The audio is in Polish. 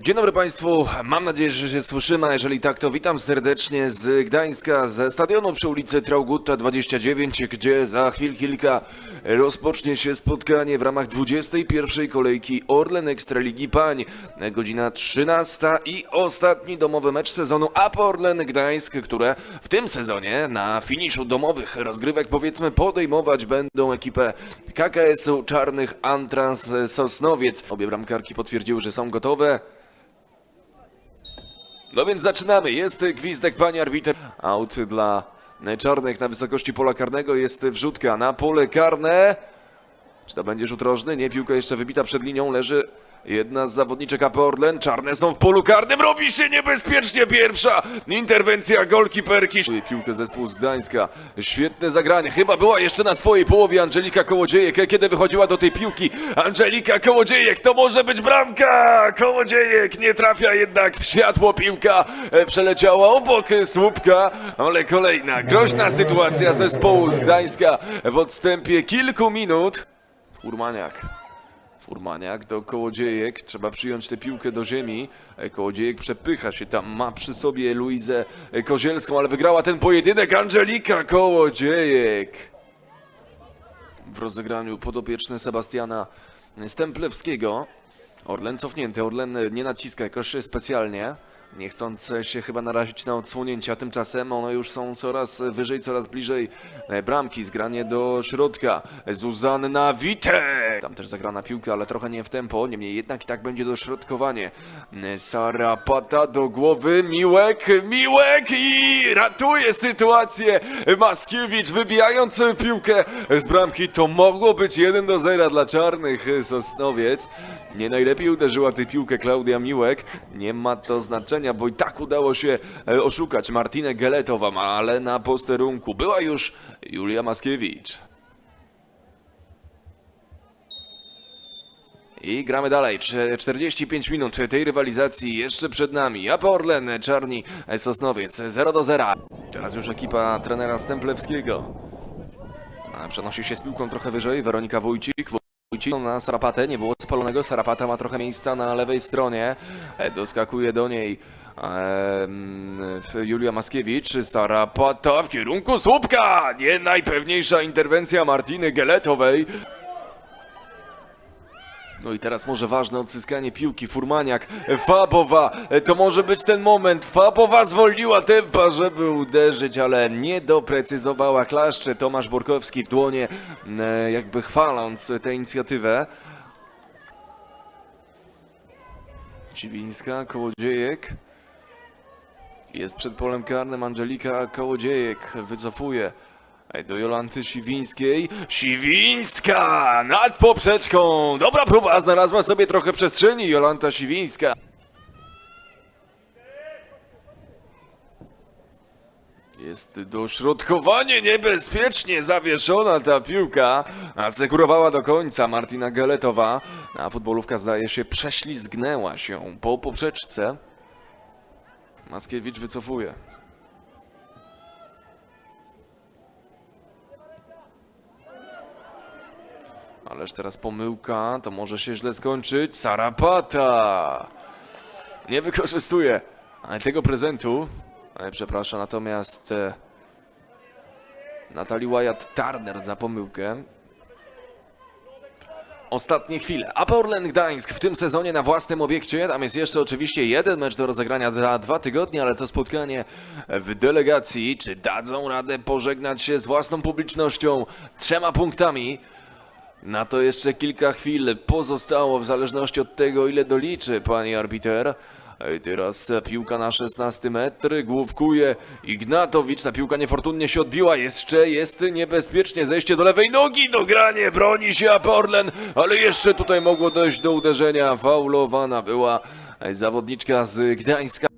Dzień dobry Państwu, mam nadzieję, że się słyszymy, jeżeli tak, to witam serdecznie z Gdańska, ze stadionu przy ulicy Traugutta 29, gdzie za chwil kilka rozpocznie się spotkanie w ramach 21. kolejki Orlen Ekstraligi Pań. Godzina 13 i ostatni domowy mecz sezonu APO Orlen Gdańsk, które w tym sezonie na finiszu domowych rozgrywek powiedzmy podejmować będą ekipę KKS-u Czarnych Antrans Sosnowiec. Obie bramkarki potwierdziły, że są gotowe. No więc zaczynamy. Jest gwizdek pani arbiter. Out dla czarnych na wysokości pola karnego. Jest wrzutka na pole karne. Czy to będzie rzut rożny? Nie, piłka jeszcze wybita przed linią. Leży jedna z zawodniczek AP Orlen. Czarne są w polu karnym. Robi się niebezpiecznie pierwsza interwencja golkiperki. Piłkę zespół z Gdańska. Świetne zagranie. Chyba była jeszcze na swojej połowie Angelika Kołodziejek. Kiedy wychodziła do tej piłki Angelika Kołodziejek, to może być bramka! Kołodziejek nie trafia jednak w światło. Piłka e, przeleciała obok słupka, ale kolejna groźna sytuacja zespołu z Gdańska w odstępie kilku minut. Furmaniak. Furmaniak do Kołodziejek. Trzeba przyjąć tę piłkę do ziemi. Kołodziejek przepycha się tam. Ma przy sobie Luizę Kozielską, ale wygrała ten pojedynek Angelika Kołodziejek. W rozegraniu podopieczny Sebastiana Stemplewskiego. Orlen cofnięty. Orlen nie naciska jakoś specjalnie. Nie chcąc się chyba narazić na odsłonięcia, tymczasem one już są coraz wyżej, coraz bliżej bramki. Zgranie do środka. Zuzanna Witek! Tam też zagrana piłka, ale trochę nie w tempo. Niemniej jednak i tak będzie dośrodkowanie. Sarapata do głowy. Miłek, Miłek i ratuje sytuację. Maskiewicz wybijając piłkę z bramki. To mogło być 1 do 0 dla czarnych Sosnowiec. Nie najlepiej uderzyła tę piłkę Klaudia Miłek. Nie ma to znaczenia, bo i tak udało się e, oszukać Martinę Geletową, ale na posterunku była już Julia Maskiewicz. I gramy dalej. Cze- 45 minut tej rywalizacji jeszcze przed nami. A Orlen, Czarni, Sosnowiec 0 do 0. Teraz już ekipa trenera Stemplewskiego. Przenosi się z piłką trochę wyżej. Weronika Wójcik. Wójcik na Sarapatę. Nie było spalonego. Sarapata ma trochę miejsca na lewej stronie. E, Doskakuje do niej. Julia Maskiewicz, Sarapata w kierunku słupka! Nie najpewniejsza interwencja Martiny Geletowej. No i teraz może ważne odzyskanie piłki. Furmaniak, Fabowa, to może być ten moment. Fabowa zwolniła tempa, żeby uderzyć, ale nie doprecyzowała klaszcze. Tomasz Borkowski w dłonie, e, jakby chwaląc tę inicjatywę. Ciwińska, Kołodziejek. Jest przed polem karnym Angelika Kołodziejek. Wycofuje. Do Jolanty Siwińskiej. Siwińska! Nad poprzeczką! Dobra próba, znalazła sobie trochę przestrzeni Jolanta Siwińska. Jest dośrodkowanie niebezpiecznie zawieszona ta piłka. Asekurowała do końca Martina Geletowa. A futbolówka zdaje się prześlizgnęła się po poprzeczce. Maskiewicz wycofuje. Ależ teraz pomyłka, to może się źle skończyć. Sarapata! Nie wykorzystuje tego prezentu. E, Przepraszam, natomiast e, Natalie Wyatt Turner za pomyłkę. Ostatnie chwile. A Orlen Gdańsk w tym sezonie na własnym obiekcie. Tam jest jeszcze oczywiście jeden mecz do rozegrania za dwa tygodnie, ale to spotkanie w delegacji. Czy dadzą radę pożegnać się z własną publicznością trzema punktami? Na to jeszcze kilka chwil pozostało w zależności od tego, ile doliczy pani arbiter. Ej, Teraz piłka na 16 metr, główkuje Ignatowicz, ta piłka niefortunnie się odbiła, jeszcze jest niebezpiecznie, zejście do lewej nogi, dogranie, broni się Aporlen, ale jeszcze tutaj mogło dojść do uderzenia, faulowana była zawodniczka z Gdańska.